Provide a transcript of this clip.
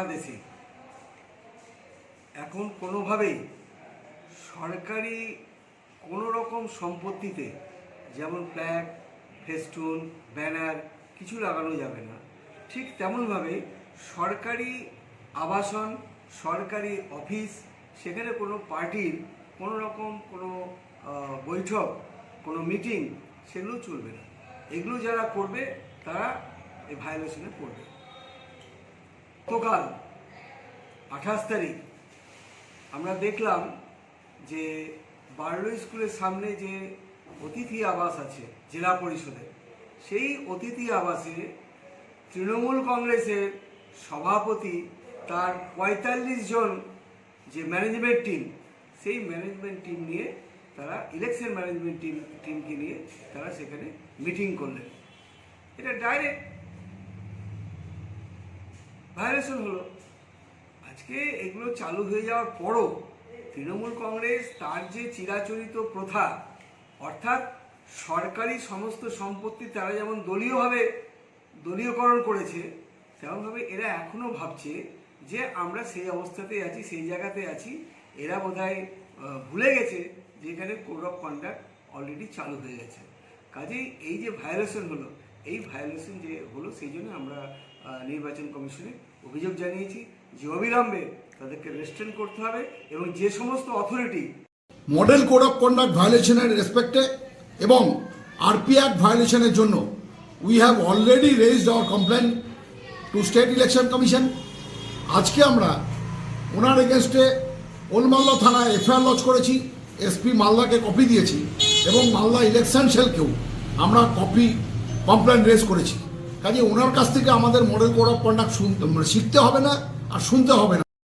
সারা দেশে এখন কোনোভাবেই সরকারি কোনো রকম সম্পত্তিতে যেমন ফ্ল্যাগ ফেস্টুন ব্যানার কিছু লাগানো যাবে না। ঠিক তেমনভাবে সরকারি আবাসন, সরকারি অফিস, সেখানে কোনো পার্টির কোনো রকম কোনো বৈঠক, কোনো মিটিং সেগুলো চলবে না। এগুলো যারা করবে, তারা এই ভায়োলেশনে পড়বে। গতকাল আঠাশ তারিখ আমরা দেখলাম যে বার্লো স্কুলের সামনে যে অতিথি আবাস আছে জেলা পরিষদের সেই অতিথি আবাসে তৃণমূল কংগ্রেসের সভাপতি তার পঁয়তাল্লিশ জন যে ম্যানেজমেন্ট টিম সেই ম্যানেজমেন্ট টিম নিয়ে তারা ইলেকশন ম্যানেজমেন্ট টিম টিমকে নিয়ে তারা সেখানে মিটিং করলেন। এটা ডাইরেক্ট ভায়োলেশন হলো। আজকে এগুলো চালু হয়ে যাওয়ার পরও তৃণমূল কংগ্রেস তার যে চিরাচরিত প্রথা অর্থাৎ সরকারি সমস্ত সম্পত্তি তারা যেমন দলীয়ভাবে দলীয়করণ করেছে তেমনভাবে এরা এখনও ভাবছে যে আমরা সেই অবস্থাতেই আছি সেই জায়গাতে আছি। এরা আহ, ভুলে গেছে যে এখানে কোড অফ কন্ডাক্ট অলরেডি চালু হয়ে গেছে। কাজেই এই যে ভায়োলেশন হলো এই ভায়োলেশন যে হলো, সেই জন্য আমরা নির্বাচন কমিশনে অভিযোগ জানিয়েছি যে অবিলম্বে তাদেরকে রেস্ট্রেন করতে হবে এবং যে সমস্ত authority model code of conduct ভায়োলেশনের রেসপেক্টে এবং আরপি অ্যাক্ট ভায়োলেশনের জন্য we have already raised our complain to state election commission আজকে আমরা ওনার এগেনস্টে ওলমাল্লা থানায় এফআইআর লজ করেছি এসপি মালদাকে কপি দিয়েছি এবং মালদা ইলেকশন সেলকেও আমরা কপি কমপ্লেন রেজ করেছি। কাজে ওনার কাছ থেকে আমাদের মডেল কোড অফ কন্ডাক্ট শিখতে হবে না আর শুনতে হবে না।